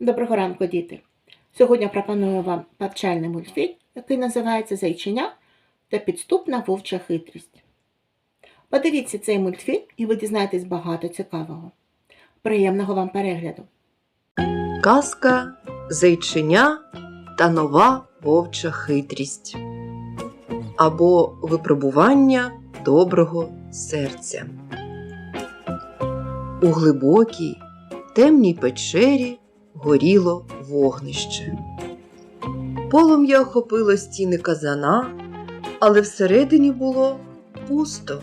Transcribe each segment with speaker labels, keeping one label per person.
Speaker 1: Доброго ранку, діти! Сьогодні пропоную вам повчальний мультфільм, який називається Зайчиня та підступна вовча хитрість. Подивіться цей мультфільм і ви дізнаєтесь багато цікавого. Приємного вам перегляду!
Speaker 2: Казка Зайчиня та нова вовча хитрість або випробування доброго серця. У глибокій темній печері горіло вогнище. Полум'я охопило стіни казана, але всередині було пусто.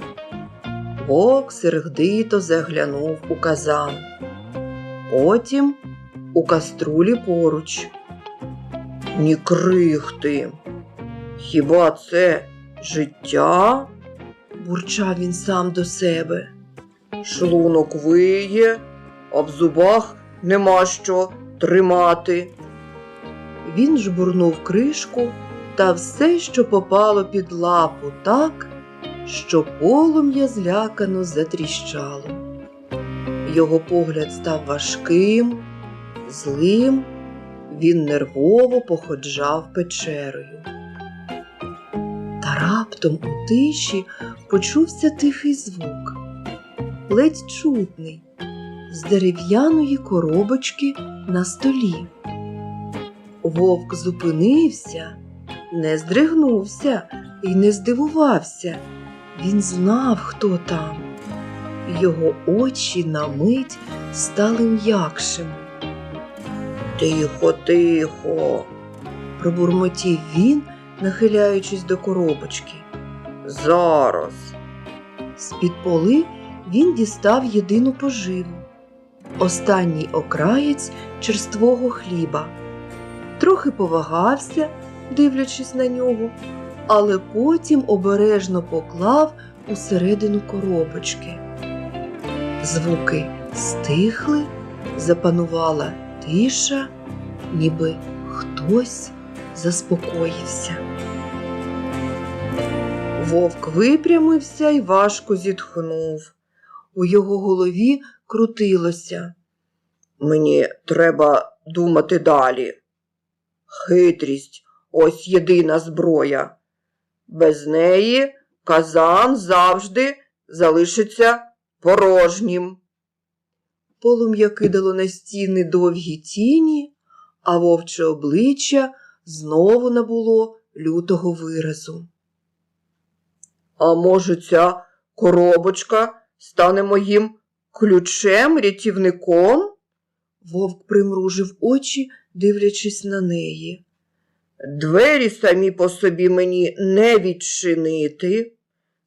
Speaker 2: Вовк сердито заглянув у казан. Потім у каструлі поруч. Ні крихти. Хіба це життя? бурчав він сам до себе. Шлунок виє, а в зубах нема що тримати. Він жбурнув кришку та все, що попало під лапу, так, що полум'я злякано затріщало. Його погляд став важким, злим, він нервово походжав печерою. Та раптом у тиші почувся тихий звук, ледь чутний, з дерев'яної коробочки на столі. Вовк зупинився, не здригнувся і не здивувався. Він знав, хто там. Його очі на мить стали м'якшими. Тихо, тихо, пробурмотів він, нахиляючись до коробочки. Зараз. З-під поли він дістав єдину поживу, останній окраєць черствого хліба. Трохи повагався, дивлячись на нього, але потім обережно поклав усередину коробочки. Звуки стихли, запанувала тиша, ніби хтось заспокоївся. Вовк випрямився і важко зітхнув. У його голові крутилося. Мені треба думати далі. Хитрість ось єдина зброя. Без неї казан завжди залишиться порожнім. Полум'я кидало на стіни довгі тіні, а вовче обличчя знову набуло лютого виразу. А може, ця коробочка стане моїм ключем, рятівником? Вовк примружив очі, дивлячись на неї. Двері самі по собі мені не відчинити.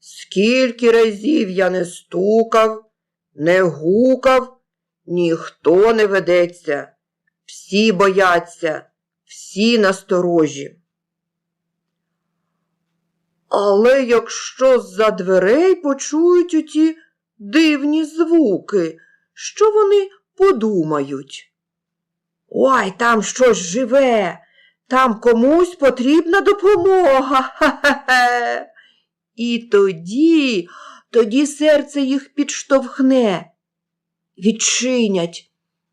Speaker 2: Скільки разів я не стукав, не гукав, ніхто не ведеться, всі бояться, всі насторожі. Але якщо з-за дверей почують оті дивні звуки, що вони подумають? Ой, там щось живе, там комусь потрібна допомога. Ха-ха-ха. І тоді, тоді серце їх підштовхне, відчинять.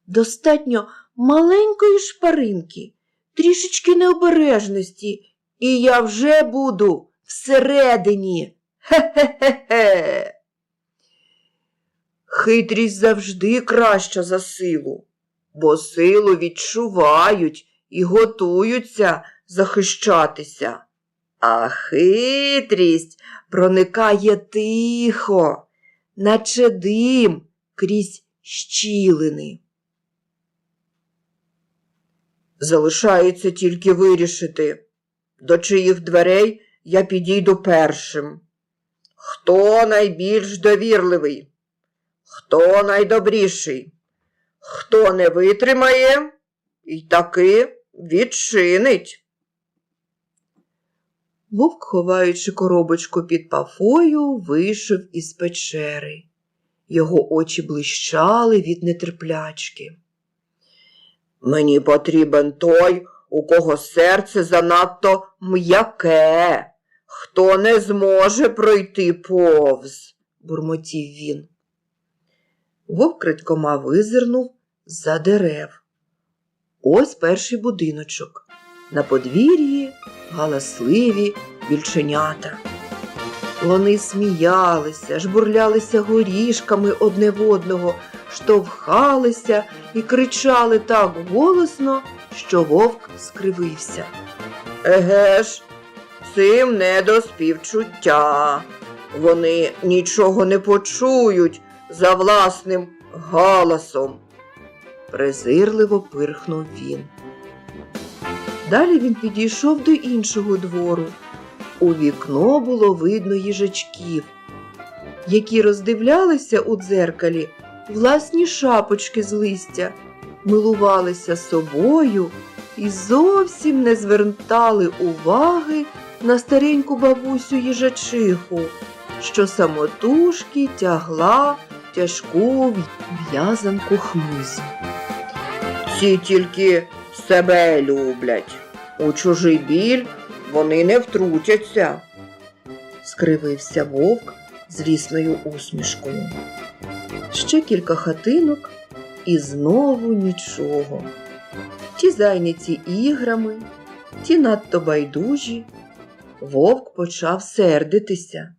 Speaker 2: Достатньо маленької шпаринки, трішечки необережності, і я вже буду всередині. Хе-хе-хе. Хитрість завжди краща за силу, бо силу відчувають і готуються захищатися. А хитрість проникає тихо, наче дим крізь щілини. Залишається тільки вирішити, до чиїх дверей я підійду першим. Хто найбільш довірливий, хто найдобріший, хто не витримає і таки відчинить. Вовк, ховаючи коробочку під пафою, вийшов із печери. Його очі блищали від нетерплячки. Мені потрібен той, у кого серце занадто м'яке, хто не зможе пройти повз, бурмотів він. Вовк крадькома визирнув за дерев. Ось перший будиночок. На подвір'ї галасливі вільченята. Вони сміялися, жбурлялися горішками одне в одного, штовхалися і кричали так голосно, що вовк скривився. Еге ж, цим не до співчуття. Вони нічого не почують за власним галасом. Презирливо пирхнув він. Далі він підійшов до іншого двору. У вікно було видно їжачків, які роздивлялися у дзеркалі власні шапочки з листя, милувалися собою і зовсім не звертали уваги на стареньку бабусю їжачиху, що самотужки тягла тяжку в'язанку хмизу. Ці тільки себе люблять. У чужий біль вони не втрутяться, скривився вовк злісною усмішкою. Ще кілька хатинок і знову нічого. Ті зайняті іграми, ті надто байдужі. Вовк почав сердитися.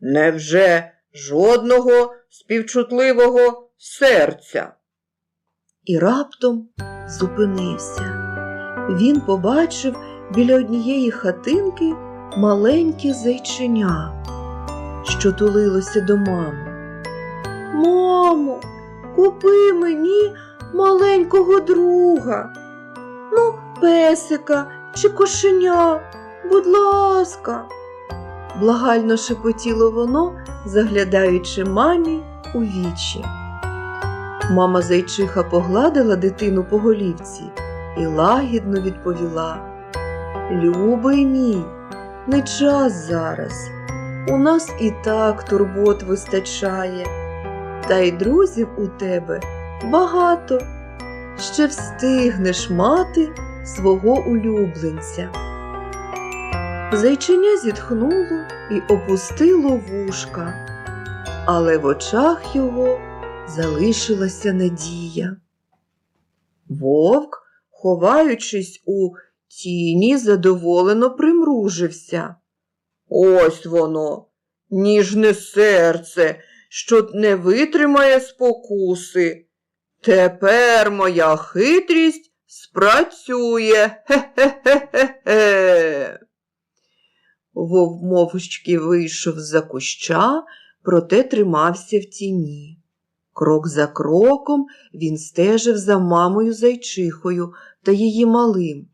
Speaker 2: Невже жодного співчутливого серця? І раптом зупинився. Він побачив біля однієї хатинки маленьке зайченя, що тулилося до мами. Мамо, купи мені маленького друга. Ну, песика чи кошеня, будь ласка. Благально шепотіло воно, заглядаючи мамі у вічі. Мама зайчиха погладила дитину по голівці і лагідно відповіла: Любий мій, не час зараз. У нас і так турбот вистачає, та й друзів у тебе багато. Ще встигнеш мати свого улюбленця. Зайчиня зітхнуло і опустило вушка, але в очах його залишилася надія. Вовк, ховаючись у тіні, задоволено примружився. Ось воно, ніжне серце, що не витримає спокуси. Тепер моя хитрість спрацює. Хе-хе-хе-хе. Вовк мовчки вийшов з-за куща, проте тримався в тіні. Крок за кроком він стежив за мамою зайчихою та її малим.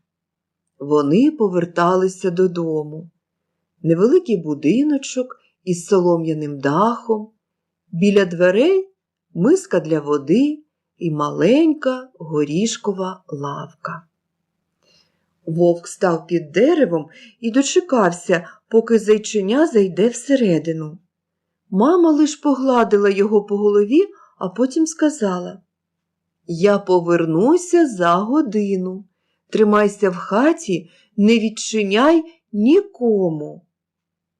Speaker 2: Вони поверталися додому. Невеликий будиночок із солом'яним дахом, біля дверей миска для води і маленька горішкова лавка. Вовк став під деревом і дочекався, поки зайчиня зайде всередину. Мама лиш погладила його по голові, а потім сказала Я повернуся за годину. Тримайся в хаті, не відчиняй нікому.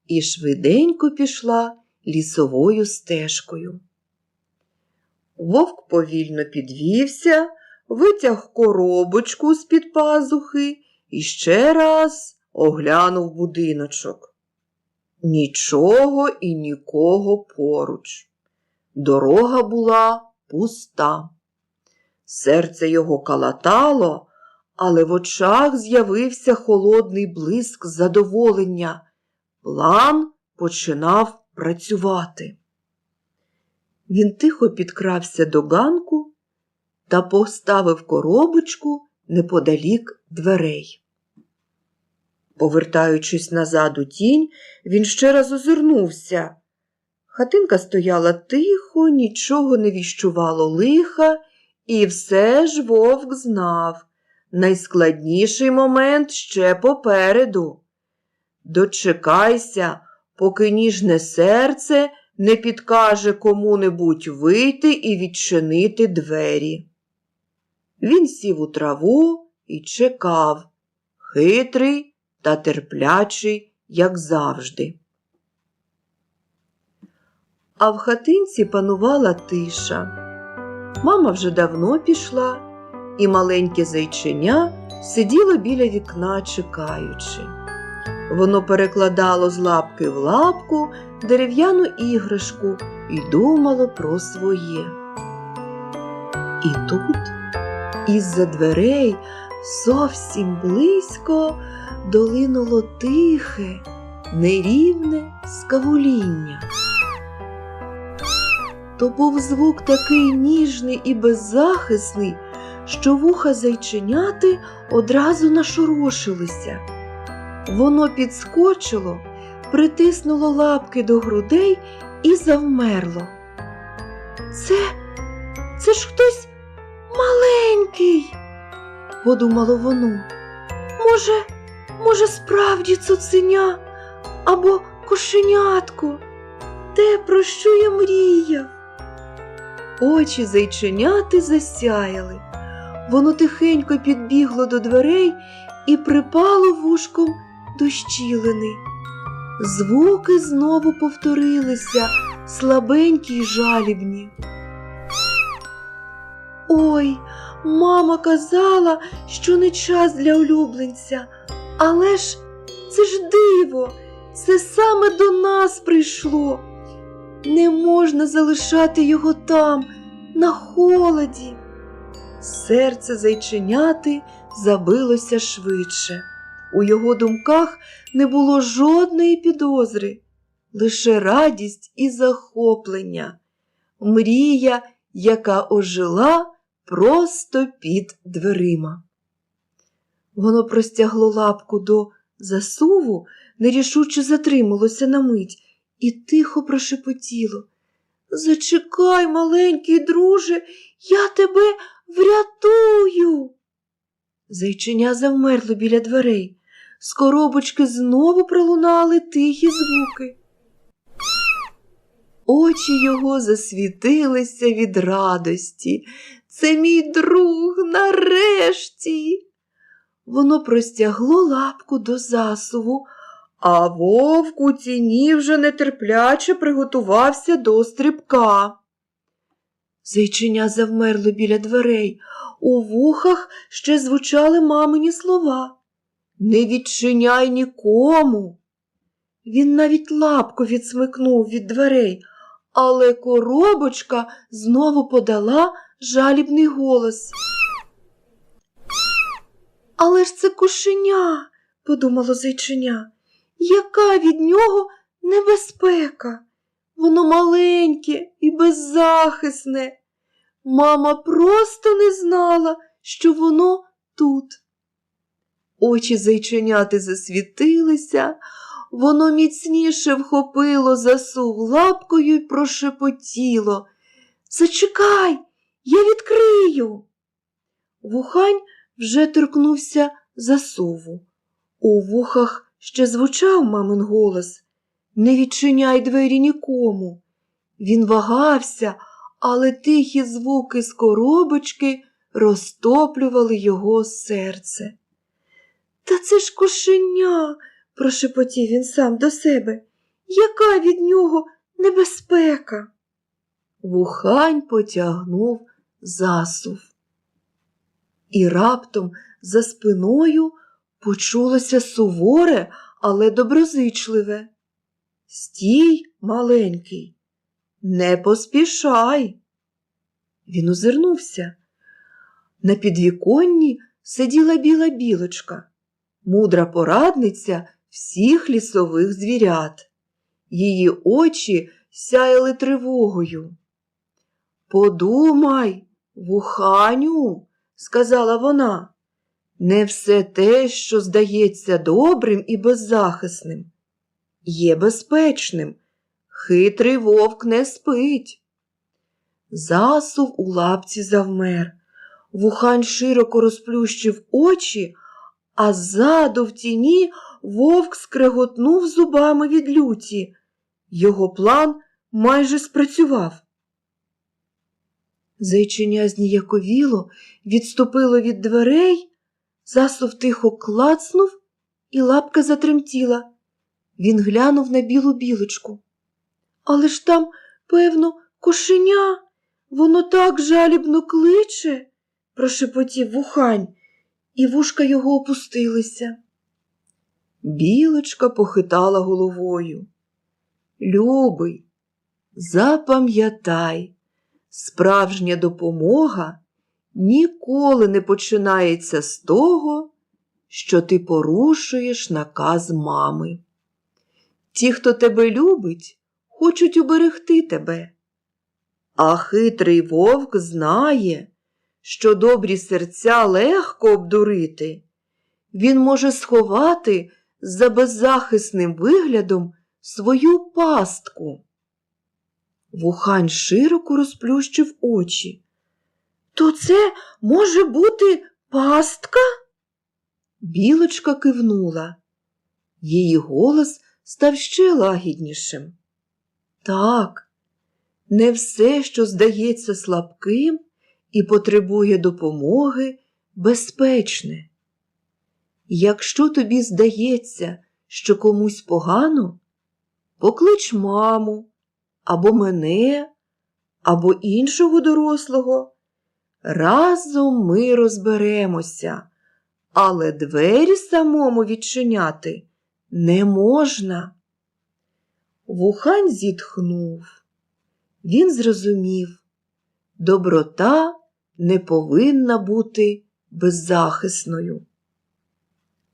Speaker 2: І швиденько пішла лісовою стежкою. Вовк повільно підвівся, витяг коробочку з-під пазухи і ще раз оглянув будиночок. Нічого і нікого поруч. Дорога була пуста. Серце його калатало, але в очах з'явився холодний блиск задоволення. План починав працювати. Він тихо підкрався до ганку та поставив коробочку неподалік дверей. Повертаючись назад у тінь, він ще раз озирнувся. Хатинка стояла тихо, нічого не віщувало лиха, і все ж вовк знав. Найскладніший момент ще попереду. Дочекайся, поки ніжне серце не підкаже кому-небудь вийти і відчинити двері. Він сів у траву і чекав, хитрий та терплячий, як завжди. А в хатинці панувала тиша. Мама вже давно пішла, і маленьке зайченя сиділо біля вікна, чекаючи. Воно перекладало з лапки в лапку дерев'яну іграшку і думало про своє. І тут, із-за дверей, зовсім близько долинуло тихе, нерівне скавуління. То був звук такий ніжний і беззахисний, що вуха зайченяти одразу нашорошилися. Воно підскочило, притиснуло лапки до грудей і завмерло. Це, це ж хтось маленький, подумало воно. Може, може, справді цуценя або кошенятко, те, про що я мріяв. Очі зайченяти засяяли. Воно тихенько підбігло до дверей і припало вушком до щілини. Звуки знову повторилися, слабенькі й жалібні. Ой, мама казала, що не час для улюбленця, але ж це ж диво, це саме до нас прийшло. Не можна залишати його там, на холоді. Серце зайченяти забилося швидше. У його думках не було жодної підозри, лише радість і захоплення, мрія, яка ожила просто під дверима. Воно простягло лапку до засуву, нерішуче затрималося на мить і тихо прошепотіло. Зачекай, маленький друже, я тебе врятую. Зайчиня завмерло біля дверей. З коробочки знову пролунали тихі звуки. Очі його засвітилися від радості. Це мій друг нарешті. Воно простягло лапку до засуву, а вовк у тіні вже нетерпляче приготувався до стрибка. Зайчиня завмерло біля дверей. У вухах ще звучали мамині слова. Не відчиняй нікому. Він навіть лапку відсмикнув від дверей, але коробочка знову подала жалібний голос. Але ж це кошеня, подумало зайчиня. Яка від нього небезпека? Воно маленьке і беззахисне. Мама просто не знала, що воно тут. Очі зайченяти засвітилися, воно міцніше вхопило засув лапкою й прошепотіло. Зачекай, я відкрию. Вухань вже торкнувся засуву. У вухах ще звучав мамин голос Не відчиняй двері нікому. Він вагався, але тихі звуки з коробочки розтоплювали його серце. Та це ж кошеня, прошепотів він сам до себе. Яка від нього небезпека? Вухань потягнув засув. І раптом за спиною почулося суворе, але доброзичливе. Стій, маленький, не поспішай. Він озирнувся. На підвіконні сиділа біла білочка, мудра порадниця всіх лісових звірят. Її очі сяяли тривогою. Подумай, вуханю, сказала вона, не все те, що здається добрим і беззахисним, є безпечним. Хитрий вовк не спить. Засув у лапці завмер. Вухань широко розплющив очі, а ззаду в тіні вовк скреготнув зубами від люті. Його план майже спрацював. Зайчиня зніяковіло, відступило від дверей, засув тихо клацнув, і лапка затремтіла. Він глянув на білу білочку. Але ж там, певно, кошеня, воно так жалібно кличе, прошепотів вухань, і вушка його опустилися. Білочка похитала головою. Любий, запам'ятай, справжня допомога ніколи не починається з того, що ти порушуєш наказ мами. Ті, хто тебе любить, хочуть уберегти тебе. А хитрий вовк знає, що добрі серця легко обдурити. Він може сховати за беззахисним виглядом свою пастку. Вухань широко розплющив очі. То це може бути пастка? Білочка кивнула. Її голос став ще лагіднішим. Так, не все, що здається слабким і потребує допомоги, безпечне. Якщо тобі здається, що комусь погано, поклич маму або мене, або іншого дорослого. Разом ми розберемося, але двері самому відчиняти не можна. Вухань зітхнув. Він зрозумів, доброта не повинна бути беззахисною.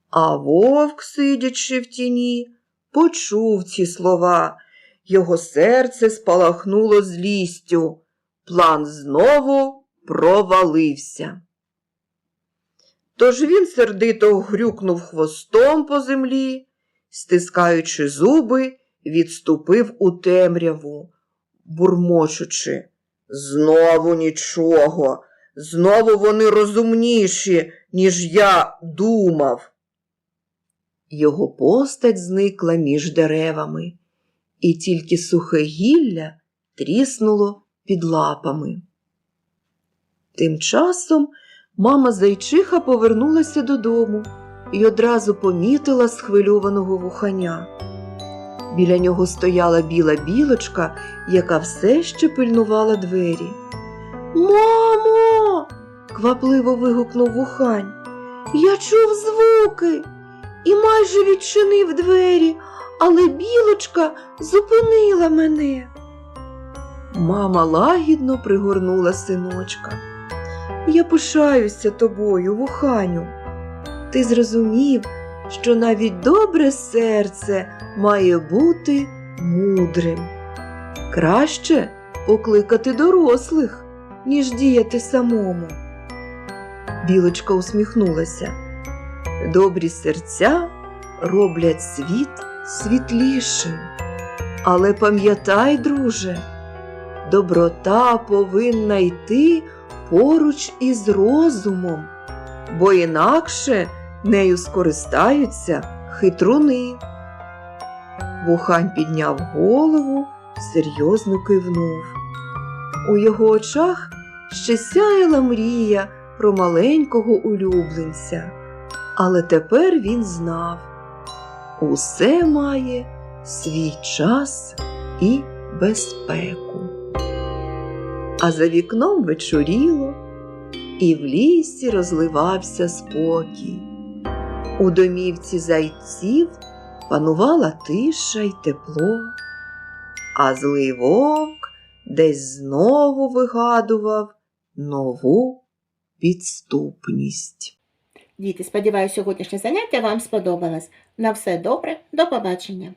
Speaker 2: А вовк, сидячи в тіні, почув ці слова. Його серце спалахнуло злістю. План знову провалився. Тож він сердито грюкнув хвостом по землі, стискаючи зуби, відступив у темряву, бурмочучи. Знову нічого, знову вони розумніші, ніж я думав. Його постать зникла між деревами, і тільки сухе гілля тріснуло під лапами. Тим часом мама зайчиха повернулася додому і одразу помітила схвильованого вуханя. Біля нього стояла біла білочка, яка все ще пильнувала двері. Мамо. квапливо вигукнув вухань. Я чув звуки і майже відчинив двері, але білочка зупинила мене. Мама лагідно пригорнула синочка. Я пишаюся тобою, вуханю. Ти зрозумів, що навіть добре серце має бути мудрим. Краще покликати дорослих, ніж діяти самому. Білочка усміхнулася. Добрі серця роблять світ світлішим. Але пам'ятай, друже, доброта повинна йти поруч із розумом, бо інакше нею скористаються хитруни. Вухань підняв голову, серйозно кивнув. У його очах ще сяяла мрія про маленького улюбленця, але тепер він знав усе має свій час і безпеку. А за вікном вечоріло, і в лісі розливався спокій. У домівці зайців панувала тиша й тепло, а злий вовк десь знову вигадував нову підступність.
Speaker 1: Діти, сподіваюся, сьогоднішнє заняття вам сподобалось. На все добре, до побачення!